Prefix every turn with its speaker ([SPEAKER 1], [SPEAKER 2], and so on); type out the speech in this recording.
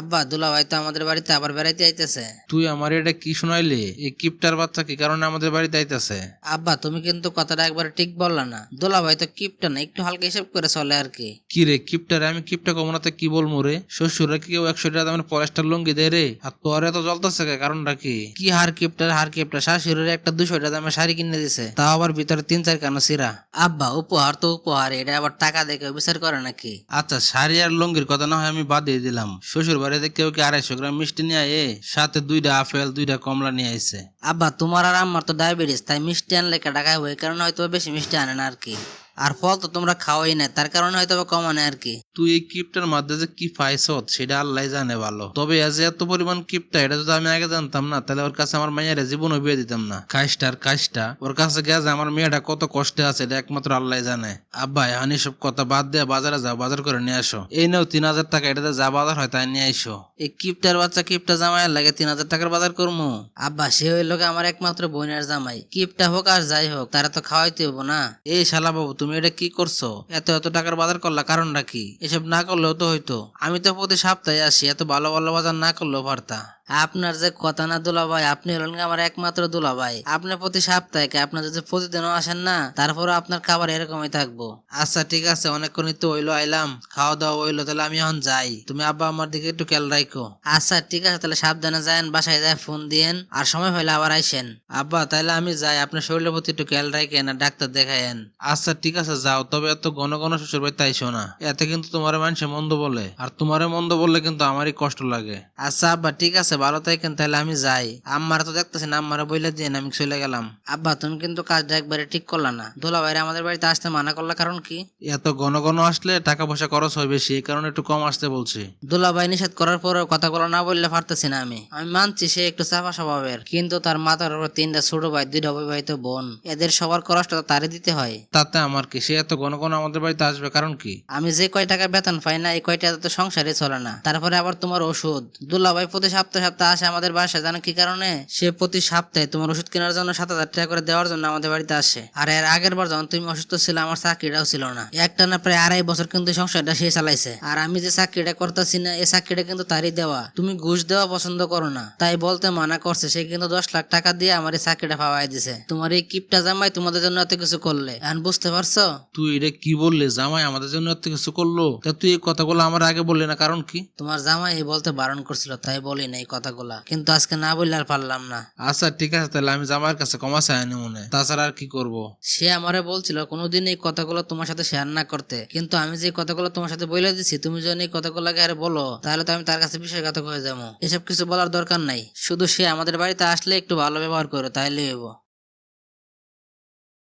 [SPEAKER 1] আব্বা দুলা ভাই তো আমাদের বাড়িতে আবার বেড়াইতে আইতেছে।
[SPEAKER 2] তুই আমার এটা কি শোনাইলি? এই কিপটার বাচ্চা কি কারণে আমাদের বাড়িতে আইতাছে?
[SPEAKER 1] আব্বা তুমি কিন্তু কথাটা একবার ঠিক বললা না। দুলা ভাই তো কিপটা না একটু হালকা হিসেব করে চলে আর কি।
[SPEAKER 2] কি রে কিপটারে আমি কিপটা কমনাতে কি বলব রে? শ্বশুরে কি কেউ একশো টাকা দামের পলেস্টার লুঙ্গি দেয় রে? আর তোর এত জ্বলতেছে কারণটা কি?
[SPEAKER 1] কি হার কিপটার হার কিপটা শাশুড়ির একটা দুশো টাকা দামে শাড়ি কিনে দিছে। তাও আবার ভিতরে তিন চার কানো সিরা। আব্বা উপহার তো উপহার এটা আবার টাকা দেখে বিচার করে নাকি?
[SPEAKER 2] আচ্ছা শাড়ি আর লঙ্গির কথা না হয় আমি বাদ দিয়ে দিলাম। শ্বশুর বাড়িতে কেউ কি আড়াইশো গ্রাম মিষ্টি নিয়ে আয়ে? সাথে দুইটা আপেল দুইটা কমলা নিয়ে আইছে।
[SPEAKER 1] আব্বা তোমার আর আমার তো ডায়াবেটিস তাই মিষ্টি আনলে টাকা হয়? কারণ হয়তো বেশি মিষ্টি আনে না আর কি। আর ফল তো তোমরা খাওয়াই না তার কারণে হয়তো কম আনে আর কি।
[SPEAKER 2] তুই এই কিপটার মধ্যে যে কি পাইছ সেটা আল্লাহ জানে ভালো। তবে আজ এত পরিমাণ কিপটা এটা যদি আমি আগে জানতাম না তাহলে ওর কাছে আমার মেয়েরা জীবনও বিয়ে দিতাম না। কাজটা আর কাজটা ওর কাছে গেছে আমার মেয়েটা কত কষ্টে আছে এটা একমাত্র আল্লাহ জানে। আব্বা এখন সব কথা বাদ দিয়ে বাজারে যাও বাজার করে নিয়ে আসো। এই নাও তিন হাজার টাকা এটাতে যা বাজার হয় তাই নিয়ে আসো
[SPEAKER 1] এই কিপটার বাচ্চা কিপটা জামাই লাগে তিন হাজার টাকার বাজার করব আব্বা সে হইল আমার একমাত্র বোনের জামাই। কিপটা হোক আর যাই হোক তারা তো খাওয়াইতে হব না। এই শালা বাবু তুমি এটা কি করছ? এত এত টাকার বাজার করলা কারণটা কি? এসব না করলেও তো হইতো। আমি তো প্রতি সপ্তাহে আসি, এত ভালো ভালো বাজার না করলেও পারতা। আপনার যে কথা না দুলা ভাই আপনি হলেন আমার একমাত্র দুলা ভাই আপনি প্রতি সপ্তাহে কি আপনার যদি প্রতিদিনও আসেন না তারপরে আপনার খাবার এরকমই থাকব। আচ্ছা ঠিক আছে অনেকক্ষণই তো হইল আইলাম খাওয়া দাওয়া হইল, তাহলে আমি এখন যাই। তুমি আব্বা আমার দিকে একটু খেয়াল রাখো আচ্ছা ঠিক আছে, তাহলে সাবধানে যায়েন, বাসায় যায় ফোন দিয়েন, আর সময় হইলে আবার আইসেন। আব্বা, তাহলে আমি যাই, আপনার শরীরের প্রতি একটু খেয়াল রাখেন আর ডাক্তার দেখায়েন।
[SPEAKER 2] আচ্ছা ঠিক আছে, যাও, তবে এত ঘন ঘন শ্বশুর বাড়িতে আইসো না। এতে কিন্তু তোমার মানুষে মন্দ বলে, আর তোমারে মন্দ বললে কিন্তু আমারই কষ্ট লাগে।
[SPEAKER 1] আচ্ছা আব্বা, ঠিক আছে ভালো থাকেন তাহলে আমি যাই। আম্মারা তো দেখতেছি না আম্মারা বইলে দিয়ে আমি চলে গেলাম। আব্বা তুমি কিন্তু কাজটা একবারে ঠিক করলা না। দোলা ভাইরে আমাদের বাড়িতে আসতে মানা করলা কারণ কি?
[SPEAKER 2] এত ঘন ঘন আসলে টাকা পয়সা খরচ হয় বেশি এই কারণে একটু কম আসতে বলছি।
[SPEAKER 1] দোলা ভাই নিষেধ করার পরেও কথাগুলো না বললে পারতেছি না আমি। আমি মানছি সে একটু চাপা স্বভাবের কিন্তু তার মাথার উপর তিনটা ছোট ভাই দুইটা অবিবাহিত বোন। এদের সবার কষ্ট তো তারই দিতে হয়।
[SPEAKER 2] তাতে আমার কি? সে এত ঘন ঘন আমাদের বাড়িতে আসবে কারণ কি?
[SPEAKER 1] আমি যে কয় টাকা বেতন পাই না এই কয়টা তো সংসারে চলে না। তারপরে আবার তোমার ওষুধ। দুলা ভাই প্রতি সপ্তাহে সপ্তাহে আসে আমাদের বাসায় জানো কি কারণে? সে প্রতি সপ্তাহে তোমার ওষুধ কেনার জন্য সাত হাজার টাকা করে দেওয়ার জন্য আমাদের বাড়িতে আসে। আর এর আগের বার যখন তুমি অসুস্থ ছিল আমার চাকরিটাও ছিল না। একটা না প্রায় আড়াই বছর কিন্তু সংসারটা সে চালাইছে। আর আমি যে চাকরিটা করতেছি না এই চাকরিটা কিন্তু তারই দেওয়া। তুমি ঘুষ দেওয়া পছন্দ করো না। তাই বলতে মানা করছে সে কিন্তু দশ লাখ টাকা দিয়ে আমার এই চাকরিটা পাওয়াই দিছে। তোমার এই কিপটা জামাই তোমাদের জন্য এত কিছু করলে। এখন বুঝতে পারছ?
[SPEAKER 2] তুই এটা কি বললে? জামাই আমাদের জন্য এত কিছু করল? তা তুই এই কথাগুলো আমার আগে বললি না কারণ কি?
[SPEAKER 1] তোমার জামাই এই বলতে বারণ করছিল তাই বলি না এই কথাগুলা। কিন্তু আজকে না বললে আর পারলাম না।
[SPEAKER 2] আচ্ছা ঠিক আছে তাহলে আমি জামাইয়ের কাছে ক্ষমা চাই নি মনে তাছাড়া আর কি করব।
[SPEAKER 1] সে আমারে বলছিল কোনোদিন এই কথাগুলো তোমার সাথে শেয়ার না করতে। কিন্তু আমি যে কথাগুলো তোমার সাথে বলে দিছি তুমি যদি এই কথাগুলোকে আর বলো তাহলে তো আমি তার কাছে বিশ্বাসঘাতক হয়ে যাব। এসব কিছু বলার দরকার নাই। শুধু সে আমাদের বাড়িতে আসলে একটু ভালো ব্যবহার করো তাইলে হইব।